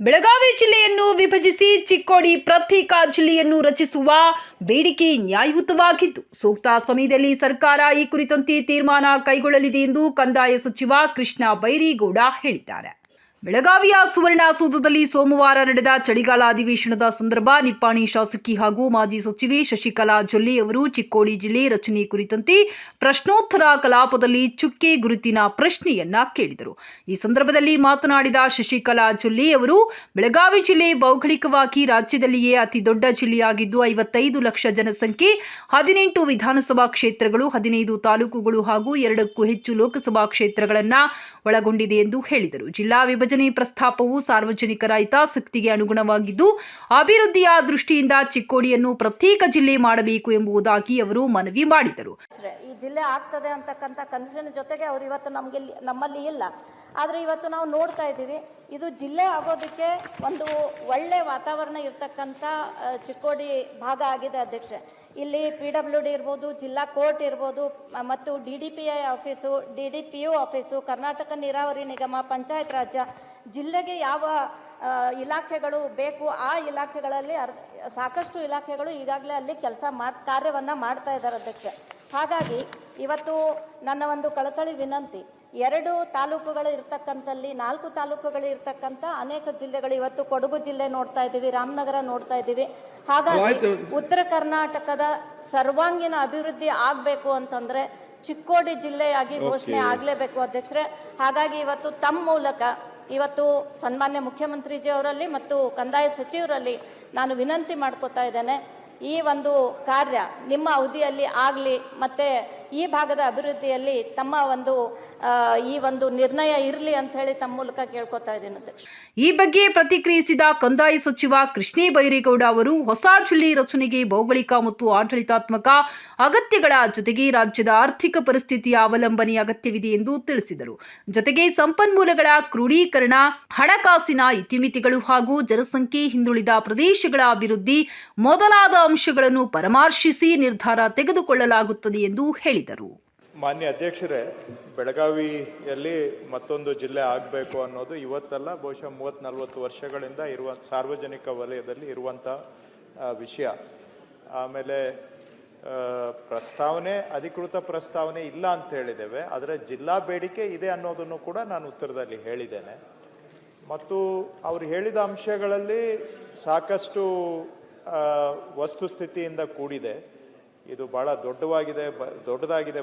ಬೆಳಗಾವಿ ಜಿಲ್ಲೆಯನ್ನು ವಿಭಜಿಸಿ ಚಿಕ್ಕೋಡಿ ಪ್ರತ್ಯೇಕ ಜಿಲ್ಲೆಯನ್ನು ರಚಿಸುವ ಬೇಡಿಕೆ ನ್ಯಾಯಯುತವಾಗಿದ್ದು, ಸೂಕ್ತ ಸಮಯದಲ್ಲಿ ಸರ್ಕಾರ ಈ ಕುರಿತಂತೆ ತೀರ್ಮಾನ ಕೈಗೊಳ್ಳಲಿದೆ ಎಂದು ಕಂದಾಯ ಸಚಿವ ಕೃಷ್ಣ ಬೈರೇಗೌಡ ಹೇಳಿದ್ದಾರೆ. ಬೆಳಗಾವಿಯ ಸುವರ್ಣಸೌಧದಲ್ಲಿ ಸೋಮವಾರ ನಡೆದ ಚಳಿಗಾಲ ಅಧಿವೇಶನದ ಸಂದರ್ಭ ನಿಪ್ಪಾಣಿ ಶಾಸಕಿ ಹಾಗೂ ಮಾಜಿ ಸಚಿವೆ ಶಶಿಕಲಾ ಜೊಲ್ಲೆ ಅವರು ಚಿಕ್ಕೋಡಿ ಜಿಲ್ಲೆ ರಚನೆ ಕುರಿತಂತೆ ಪ್ರಶ್ನೋತ್ತರ ಕಲಾಪದಲ್ಲಿ ಚುಕ್ಕೆ ಗುರುತಿನ ಪ್ರಶ್ನೆಯನ್ನ ಕೇಳಿದರು. ಈ ಸಂದರ್ಭದಲ್ಲಿ ಮಾತನಾಡಿದ ಶಶಿಕಲಾ ಜೊಲ್ಲೆ ಅವರು, ಬೆಳಗಾವಿ ಜಿಲ್ಲೆ ಭೌಗೋಳಿಕವಾಗಿ ರಾಜ್ಯದಲ್ಲಿಯೇ ಅತಿ ದೊಡ್ಡ ಜಿಲ್ಲೆಯಾಗಿದ್ದು ಐವತ್ತೈದು ಲಕ್ಷ ಜನಸಂಖ್ಯೆ, ಹದಿನೆಂಟು ವಿಧಾನಸಭಾ ಕ್ಷೇತ್ರಗಳು, ಹದಿನೈದು ತಾಲೂಕುಗಳು ಹಾಗೂ ಎರಡಕ್ಕೂ ಹೆಚ್ಚು ಲೋಕಸಭಾ ಕ್ಷೇತ್ರಗಳನ್ನು ಒಳಗೊಂಡಿದೆ ಎಂದು ಹೇಳಿದರು. ಜಿಲ್ಲಾ ವಿಭಜನೆ ಪ್ರಸ್ತಾಪವು ಸಾರ್ವಜನಿಕರ ಹಿತಾಸಕ್ತಿಗೆ ಅನುಗುಣವಾಗಿದ್ದು, ಅಭಿವೃದ್ಧಿಯ ದೃಷ್ಟಿಯಿಂದ ಚಿಕ್ಕೋಡಿಯನ್ನು ಪ್ರತ್ಯೇಕ ಜಿಲ್ಲೆ ಮಾಡಬೇಕು ಎಂಬುದಾಗಿ ಅವರು ಮನವಿ ಮಾಡಿದರು. ಈ ಜಿಲ್ಲೆ ಆಗ್ತದೆ ಅಂತಕ್ಕಂಥ ಕನ್ಫ್ಯೂಷನ್ ಜೊತೆಗೆ ಅವರು ಇವತ್ತು ನಮಗೆ ನಮ್ಮಲ್ಲಿ ಇಲ್ಲ. ಆದರೆ ಇವತ್ತು ನಾವು ನೋಡ್ತಾ ಇದ್ದೀವಿ, ಇದು ಜಿಲ್ಲೆ ಆಗೋದಕ್ಕೆ ಒಂದು ಒಳ್ಳೆ ವಾತಾವರಣ ಇರತಕ್ಕಂಥ ಚಿಕ್ಕೋಡಿ ಭಾಗ ಆಗಿದೆ ಅಧ್ಯಕ್ಷೆ. ಇಲ್ಲಿ ಪಿ ಡಬ್ಲ್ಯೂ ಡಿ ಇರ್ಬೋದು, ಜಿಲ್ಲಾ ಕೋರ್ಟ್ ಇರ್ಬೋದು ಮತ್ತು D D P I office D D P U office Karnataka ನೀರಾವರಿ ನಿಗಮ, ಪಂಚಾಯತ್ ರಾಜ್ಯ ಜಿಲ್ಲೆಗೆ ಯಾವ ಇಲಾಖೆಗಳು ಬೇಕು ಆ ಇಲಾಖೆಗಳಲ್ಲಿ ಅರ್ ಸಾಕಷ್ಟು ಇಲಾಖೆಗಳು ಈಗಾಗಲೇ ಅಲ್ಲಿ ಕೆಲಸ ಮಾಡಿ ಕಾರ್ಯವನ್ನು ಮಾಡ್ತಾ ಇದ್ದಾರೆ ಅಧ್ಯಕ್ಷ ಹಾಗಾಗಿ ಇವತ್ತು ನನ್ನ ಒಂದು ಕಳಕಳಿ ವಿನಂತಿ ಎರಡು ತಾಲೂಕುಗಳು ಇರ್ತಕ್ಕಂಥಲ್ಲಿ ನಾಲ್ಕು ತಾಲೂಕುಗಳು ಇರ್ತಕ್ಕಂಥ ಅನೇಕ ಜಿಲ್ಲೆಗಳು ಇವತ್ತು ಕೊಡಗು ಜಿಲ್ಲೆ ನೋಡ್ತಾ ಇದ್ದೀವಿ ರಾಮನಗರ ನೋಡ್ತಾ ಇದ್ದೀವಿ. ಹಾಗಾಗಿ ಉತ್ತರ ಕರ್ನಾಟಕದ ಸರ್ವಾಂಗೀಣ ಅಭಿವೃದ್ಧಿ ಆಗಬೇಕು ಅಂತಂದ್ರೆ ಚಿಕ್ಕೋಡಿ ಜಿಲ್ಲೆಯಾಗಿ ಘೋಷಣೆ ಆಗಲೇಬೇಕು ಅಧ್ಯಕ್ಷರೇ. ಹಾಗಾಗಿ ಇವತ್ತು ತಮ್ಮ ಮೂಲಕ ಇವತ್ತು ಸನ್ಮಾನ್ಯ ಮುಖ್ಯಮಂತ್ರಿಜಿಯವರಲ್ಲಿ ಮತ್ತು ಕಂದಾಯ ಸಚಿವರಲ್ಲಿ ನಾನು ವಿನಂತಿ ಮಾಡ್ಕೋತಾ ಇದ್ದೇನೆ. ಈ ಒಂದು ಕಾರ್ಯ ನಿಮ್ಮ ಅವಧಿಯಲ್ಲಿ ಆಗಲಿ, ಮತ್ತೆ ಈ ಭಾಗದ ಅಭಿವೃದ್ಧಿಯಲ್ಲಿ ತಮ್ಮ ಒಂದು ಈ ಒಂದು ನಿರ್ಣಯ ಇರಲಿ ಅಂತ ಹೇಳಿ ತಮ್ಮ ಮೂಲಕ ಕೇಳ್ಕೊತಾ ಇದ್ದೀನಿ ಅಧ್ಯಕ್ಷ. ಈ ಬಗ್ಗೆ ಪ್ರತಿಕ್ರಿಯಿಸಿದ ಕಂದಾಯ ಸಚಿವ ಕೃಷ್ಣೇ ಬೈರೇಗೌಡ ಅವರು ಹೊಸ ಜಿಲ್ಲೆ ರಚನೆಗೆ ಭೌಗೋಳಿಕ ಮತ್ತು ಆಡಳಿತಾತ್ಮಕ ಅಗತ್ಯಗಳ ಜೊತೆಗೆ ರಾಜ್ಯದ ಆರ್ಥಿಕ ಪರಿಸ್ಥಿತಿಯ ಅವಲಂಬನೆ ಅಗತ್ಯವಿದೆ ಎಂದು ತಿಳಿಸಿದರು. ಜೊತೆಗೆ ಸಂಪನ್ಮೂಲಗಳ ಕ್ರೋಢೀಕರಣ ಹಣಕಾಸಿನ ಇತಿಮಿತಿಗಳು ಹಾಗೂ ಜನಸಂಖ್ಯೆ ಹಿಂದುಳಿದ ಪ್ರದೇಶಗಳ ಅಭಿವೃದ್ಧಿ ಮೊದಲಾದ ಅಂಶಗಳನ್ನು ಪರಾಮರ್ಶಿಸಿ ನಿರ್ಧಾರ ತೆಗೆದುಕೊಳ್ಳಲಾಗುತ್ತದೆ ಎಂದು ಹೇಳಿದರು. ಮಾನ್ಯ ಅಧ್ಯಕ್ಷರೇ, ಬೆಳಗಾವಿಯಲ್ಲಿ ಮತ್ತೊಂದು ಜಿಲ್ಲೆ ಆಗಬೇಕು ಅನ್ನೋದು ಇವತ್ತಲ್ಲ, ಬಹುಶಃ ಮೂವತ್ತು ನಲವತ್ತು ವರ್ಷಗಳಿಂದ ಇರುವ ಸಾರ್ವಜನಿಕ ವಲಯದಲ್ಲಿ ಇರುವಂಥ ವಿಷಯ. ಆಮೇಲೆ ಪ್ರಸ್ತಾವನೆ, ಅಧಿಕೃತ ಪ್ರಸ್ತಾವನೆ ಇಲ್ಲ ಅಂತ ಹೇಳಿದ್ದೇವೆ, ಆದರೆ ಜಿಲ್ಲಾ ಬೇಡಿಕೆ ಇದೆ ಅನ್ನೋದನ್ನು ಕೂಡ ನಾನು ಉತ್ತರದಲ್ಲಿ ಹೇಳಿದ್ದೇನೆ. ಮತ್ತು ಅವರು ಹೇಳಿದ ಅಂಶಗಳಲ್ಲಿ ಸಾಕಷ್ಟು ವಸ್ತುಸ್ಥಿತಿಯಿಂದ ಕೂಡಿದೆ. ಇದು ಬಹಳ ದೊಡ್ಡವಾಗಿದೆ, ಬ- ದೊಡ್ಡದಾಗಿದೆ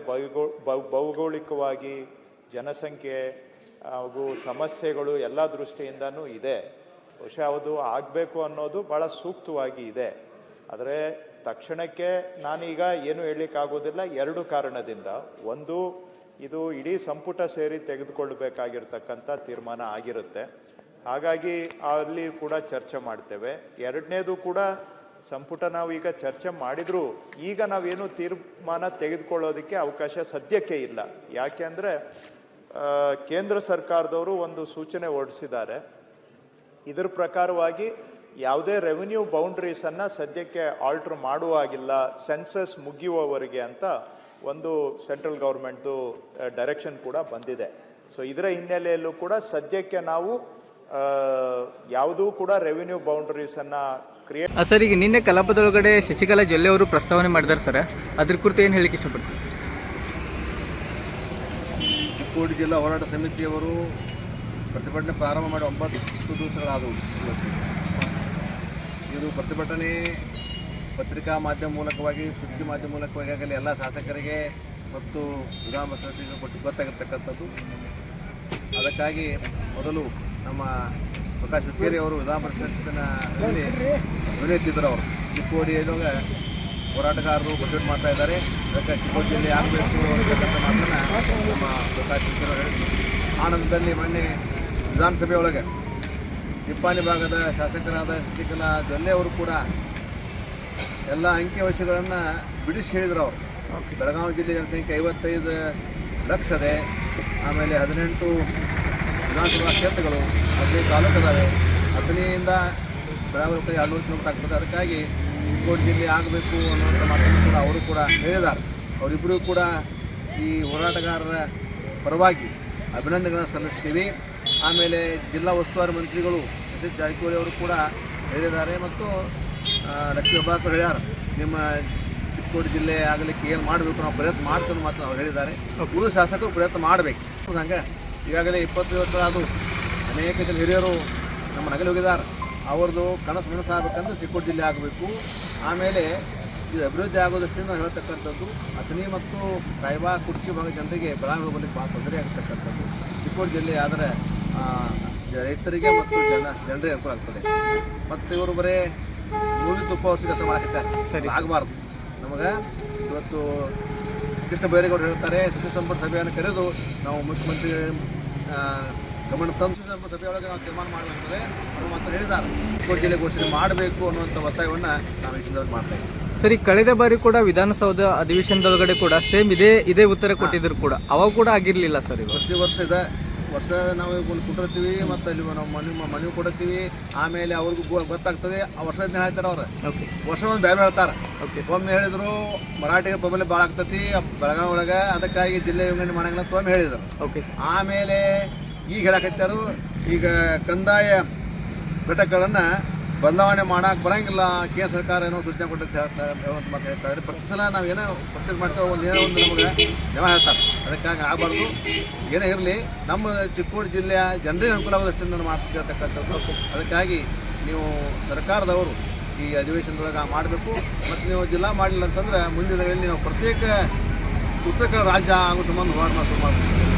ಭೌಗೋಳಿಕವಾಗಿ ಜನಸಂಖ್ಯೆ ಹಾಗೂ ಸಮಸ್ಯೆಗಳು ಎಲ್ಲ ದೃಷ್ಟಿಯಿಂದನೂ ಇದೆ. ಬಹುಶಃ ಅದು ಆಗಬೇಕು ಅನ್ನೋದು ಭಾಳ ಸೂಕ್ತವಾಗಿ ಇದೆ. ಆದರೆ ತಕ್ಷಣಕ್ಕೆ ನಾನೀಗ ಏನು ಹೇಳಲಿಕ್ಕಾಗೋದಿಲ್ಲ. ಎರಡು ಕಾರಣದಿಂದ. ಒಂದು, ಇದು ಇಡೀ ಸಂಪುಟ ಸೇರಿ ತೆಗೆದುಕೊಳ್ಬೇಕಾಗಿರ್ತಕ್ಕಂಥ ತೀರ್ಮಾನ ಆಗಿರುತ್ತೆ. ಹಾಗಾಗಿ ಅಲ್ಲಿ ಕೂಡ ಚರ್ಚೆ ಮಾಡ್ತೇವೆ. ಎರಡನೇದು ಕೂಡ ಸಂಪುಟ ನಾವು ಈಗ ಚರ್ಚೆ ಮಾಡಿದ್ರು ಈಗ ನಾವೇನು ತೀರ್ಮಾನ ತೆಗೆದುಕೊಳ್ಳೋದಕ್ಕೆ ಅವಕಾಶ ಸದ್ಯಕ್ಕೆ ಇಲ್ಲ. ಯಾಕೆ ಅಂದರೆ ಕೇಂದ್ರ ಸರ್ಕಾರದವರು ಒಂದು ಸೂಚನೆ ಹೊರಡಿಸಿದ್ದಾರೆ. ಇದರ ಪ್ರಕಾರವಾಗಿ ಯಾವುದೇ ರೆವಿನ್ಯೂ ಬೌಂಡ್ರೀಸನ್ನು ಸದ್ಯಕ್ಕೆ ಆಲ್ಟ್ರ್ ಮಾಡುವಾಗಿಲ್ಲ ಸೆನ್ಸಸ್ ಮುಗಿಯುವವರೆಗೆ ಅಂತ ಒಂದು ಸೆಂಟ್ರಲ್ ಗೌರ್ಮೆಂಟ್ದು ಡೈರೆಕ್ಷನ್ ಕೂಡ ಬಂದಿದೆ. ಸೊ ಇದರ ಹಿನ್ನೆಲೆಯಲ್ಲೂ ಕೂಡ ಸದ್ಯಕ್ಕೆ ನಾವು ಯಾವುದೂ ಕೂಡ ರೆವಿನ್ಯೂ ಬೌಂಡ್ರೀಸನ್ನು ಕ್ರಿಯೇಟ್ ಸರ್ ಈಗ ನಿನ್ನೆ ಕಲಾಪದೊಳಗಡೆ ಶಶಿಕಲಾ ಜೊಲ್ಲೆ ಅವರು ಪ್ರಸ್ತಾವನೆ ಮಾಡಿದ್ದಾರೆ ಸರ್. ಅದ್ರ ಕುರಿತು ಏನು ಹೇಳಿಕ್ಕೆ ಇಷ್ಟಪಡ್ತೀವಿ ಸರ್ ಚಿಕ್ಕೋಡಿ ಜಿಲ್ಲಾ ಹೋರಾಟ ಸಮಿತಿಯವರು ಪ್ರತಿಭಟನೆ ಪ್ರಾರಂಭ ಮಾಡಿ ಒಂಬತ್ತು ದಿವಸಗಳಾದವು. ಇದು ಪ್ರತಿಭಟನೆ ಪತ್ರಿಕಾ ಮಾಧ್ಯಮ ಮೂಲಕವಾಗಿ ಸುದ್ದಿ ಮಾಧ್ಯಮ ಮೂಲಕವಾಗಿ ಆಗಲಿ ಎಲ್ಲ ಶಾಸಕರಿಗೆ ಮತ್ತು ವಿಧಾನ ಕೊಟ್ಟು ಗೊತ್ತಾಗಿರ್ತಕ್ಕಂಥದ್ದು ಅದಕ್ಕಾಗಿ ಮೊದಲು ನಮ್ಮ ಪ್ರಕಾಶ್ ಹುಕ್ಕೇರಿ ಅವರು ವಿಧಾನ ಪರಿಷತ್ತಿನ ಅವರು. ಚಿಕ್ಕೋಡಿ ಹೋರಾಟಗಾರರು ಬಜೆಟ್ ಮಾಡ್ತಾ ಇದ್ದಾರೆ. ಅದಕ್ಕೆ ಚಿಕ್ಕೋಡಿ ಜಿಲ್ಲೆ ಆಗಬೇಕು ಅಂತಕ್ಕಂಥ ಮಾತನ್ನ ನಮ್ಮ ಪ್ರಕಾಶ್ ಹುಕ್ಕೇರಿ ಅವರು ಹೇಳಿದ್ರು. ಆನಂದದಲ್ಲಿ ಮೊನ್ನೆ ವಿಧಾನಸಭೆ ಒಳಗೆ ನಿಪ್ಪಾಣಿ ಭಾಗದ ಶಾಸಕರಾದ ಶಶಿಕಲಾ ಜೊಲ್ಲೆ ಅವರು ಕೂಡ ಎಲ್ಲ ಅಂಕಿಅಂಶಗಳನ್ನು ಬಿಡಿಸಿ ಹೇಳಿದ್ರು ಅವರು. ಬೆಳಗಾವಿ ಜಿಲ್ಲೆ ಜನಸಂಖ್ಯೆ ಐವತ್ತೈದು ಲಕ್ಷ ಇದೆ ಆಮೇಲೆ ಹದಿನೆಂಟು ವಿಧಾನಸಭಾ ಕ್ಷೇತ್ರಗಳು ಹದಿನೈದು ತಾಲೂಕು ಇದ್ದಾವೆ ಹದಿನೈದಿಂದ ಬೆಳಗಾವಿ ಎರಡು ನೂರು ಕಿಲೋಮೀಟರ್ ಆಗ್ತದೆ. ಅದಕ್ಕಾಗಿ ಚಿಕ್ಕೋಡಿ ಜಿಲ್ಲೆ ಆಗಬೇಕು ಅನ್ನೋಂಥ ಮಾತನ್ನು ಕೂಡ ಅವರು ಕೂಡ ಹೇಳಿದ್ದಾರೆ. ಅವರಿಬ್ಬರೂ ಕೂಡ ಈ ಹೋರಾಟಗಾರರ ಪರವಾಗಿ ಅಭಿನಂದನೆಗಳನ್ನು ಸಲ್ಲಿಸ್ತೀವಿ. ಆಮೇಲೆ ಜಿಲ್ಲಾ ಉಸ್ತುವಾರಿ ಮಂತ್ರಿಗಳು ಸತೀಶ್ ಜಾರಕಿಹೊಳಿ ಅವರು ಕೂಡ ಹೇಳಿದ್ದಾರೆ ಮತ್ತು ಲಕ್ಷ್ಮೀ ಹೆಬ್ಬಾಳ್ಕರ್ ಹೇಳ್ಯಾರ ನಿಮ್ಮ ಚಿಕ್ಕೋಡಿ ಜಿಲ್ಲೆ ಆಗಲಿಕ್ಕೆ ಏನು ಮಾಡಬೇಕು ನಾವು ಪ್ರಯತ್ನ ಮಾಡ್ತೇವೆ ಮಾತ್ರ ಅವ್ರು ಹೇಳಿದ್ದಾರೆ. ಗುರು ಶಾಸಕರು ಪ್ರಯತ್ನ ಮಾಡಬೇಕು. ಹಂಗೆ ಈಗಾಗಲೇ ಇಪ್ಪತ್ತು ವರ್ಷ ಅದು ಅನೇಕ ಜನ ಹಿರಿಯರು ನಮ್ಮ ನಗಲಿ ಹೋಗಿದ್ದಾರೆ. ಅವ್ರದ್ದು ಕನಸು ನನಸಾಗಬೇಕಂದ್ರೆ ಚಿಕ್ಕೋಡಿ ಜಿಲ್ಲೆ ಆಗಬೇಕು. ಆಮೇಲೆ ಇದು ಅಭಿವೃದ್ಧಿ ಆಗೋದಷ್ಟೇ ನಾವು ಹೇಳ್ತಕ್ಕಂಥದ್ದು. ಅಥಣಿ ಮತ್ತು ಸಾಯಿಬಾ ಕುರ್ಚಿ ಭಾಗ ಜನರಿಗೆ ಬೆಳಗಾವಿ ಹೋಗಲಿಕ್ಕೆ ಭಾಳ ತೊಂದರೆ ಆಗ್ತಕ್ಕಂಥದ್ದು. ಚಿಕ್ಕೋಡಿ ಜಿಲ್ಲೆ ಆದರೆ ರೈತರಿಗೆ ಮತ್ತು ಜನ ಜನರಿಗೆ ಅನುಕೂಲ ಆಗ್ತದೆ. ಮತ್ತು ಇವರು ಬರೇ ಮೂವಿ ತುಪ್ಪ ಸಿಗತ್ತೆ ಕೆಲಸ ಸರಿ. ಆಗಬಾರ್ದು. ನಮಗೆ ಇವತ್ತು ಕೃಷ್ಣ ಬೈರೇಗೌಡರು ಹೇಳ್ತಾರೆ ಸಸ್ಯ ಸಂಪುಟ ಸಭೆಯನ್ನು ಕರೆದು ನಾವು ಮುಖ್ಯಮಂತ್ರಿ ಗಮನ ತಂದು ಸಂಪುಟ ಸಭೆಯೊಳಗೆ ನಾವು ತೀರ್ಮಾನ ಮಾಡಲಾಗ್ತದೆ ಅಂತ ಹೇಳಿದ್ದಾರೆ. ತುಮಕೂರು ಜಿಲ್ಲೆ ಘೋಷಣೆ ಮಾಡಬೇಕು ಅನ್ನುವಂಥ ಒತ್ತಾಯವನ್ನು ನಾವು ಈ ಸಂದರ್ಭ ಮಾಡ್ತಾ ಇದ್ದೀವಿ ಸರಿ ಕಳೆದ ಬಾರಿ ಕೂಡ ವಿಧಾನಸೌಧ ಅಧಿವೇಶನದೊಳಗಡೆ ಕೂಡ ಸೇಮ್ ಇದೇ ಇದೇ ಉತ್ತರ ಕೊಟ್ಟಿದ್ರು ಕೂಡ. ಅವಾಗ ಕೂಡ ಆಗಿರಲಿಲ್ಲ ಸರ್ ಪ್ರತಿ ವರ್ಷ ಇದೆ. ವರ್ಷ ನಾವು ಒಂದು ಕುಟ್ಟಿರ್ತೀವಿ ಮತ್ತು ಅಲ್ಲಿ ನಾವು ಮನೆ ಮನೆ ಕೊಡ್ತೀವಿ ಆಮೇಲೆ ಅವ್ರಿಗೂ ಗೊ- ಗೊತ್ತಾಗ್ತದೆ ಆ ವರ್ಷದಿಂದ ಹೇಳ್ತಾರೆ ಅವ್ರು. ಓಕೆ ವರ್ಷ ಒಂದು ಬೇರೆ ಹೇಳ್ತಾರೆ. ಓಕೆ ಒಮ್ಮೆ ಹೇಳಿದ್ರು ಮರಾಠಿಗೆ ಪ್ರಬಲ ಭಾಳ ಆಗ್ತತಿ ಬೆಳಗಾವಿ ಒಳಗೆ ಅದಕ್ಕಾಗಿ ಜಿಲ್ಲೆ ವಿಂಗಡಣೆ ಮಾಡಂಗಿಲ್ಲ ಅಂತ ಒಮ್ಮೆ ಹೇಳಿದರು. ಓಕೆ ಸರ್ ಆಮೇಲೆ ಈಗ ಹೇಳಕತ್ತಾರು ಈಗ ಕಂದಾಯ ಘಟಕಗಳನ್ನು ಬದಲಾವಣೆ ಮಾಡಕ್ ಬರಂಗಿಲ್ಲ. ಕೇಂದ್ರ ಸರ್ಕಾರ ಏನೋ ಸೂಚನೆ ಕೊಟ್ಟಂತ ಹೇಳ್ತಾರೆ ಮಾತು ಹೇಳ್ತಾರೆ ಪ್ರತಿ ಸಲ ನಾವು ಏನೋ ಪರ್ಚೇಸ್ ಮಾಡ್ತೇವೆ ಒಂದು ಏನೋ ಒಂದು ನಮಗೆ ಜನ ಹೇಳ್ತಾರೆ. ಅದಕ್ಕಾಗಿ ಆಗಬಾರ್ದು. ಏನೇ ಇರಲಿ. ನಮ್ಮ ಚಿಕ್ಕೋಡಿ ಜಿಲ್ಲೆಯ ಜನರಿಗೆ ಅನುಕೂಲ ಆಗೋದಷ್ಟನ್ನು ನಾನು ಮಾಡ್ತಿರ್ತಕ್ಕಂಥದ್ದು ಅದಕ್ಕಾಗಿ ನೀವು ಸರ್ಕಾರದವರು ಈ ಅಧಿವೇಶನದೊಳಗೆ ಮಾಡಬೇಕು. ಮತ್ತು ನೀವು ಜಿಲ್ಲಾ ಮಾಡಲಿಲ್ಲ ಅಂತಂದ್ರೆ ಮುಂದಿನ ನಾವು ಪ್ರತ್ಯೇಕ ಉತ್ತರ ರಾಜ್ಯ ಆಗೋ ಸಂಬಂಧ ಹೋರಾಟ ಶುರು ಮಾಡ್ತೀವಿ.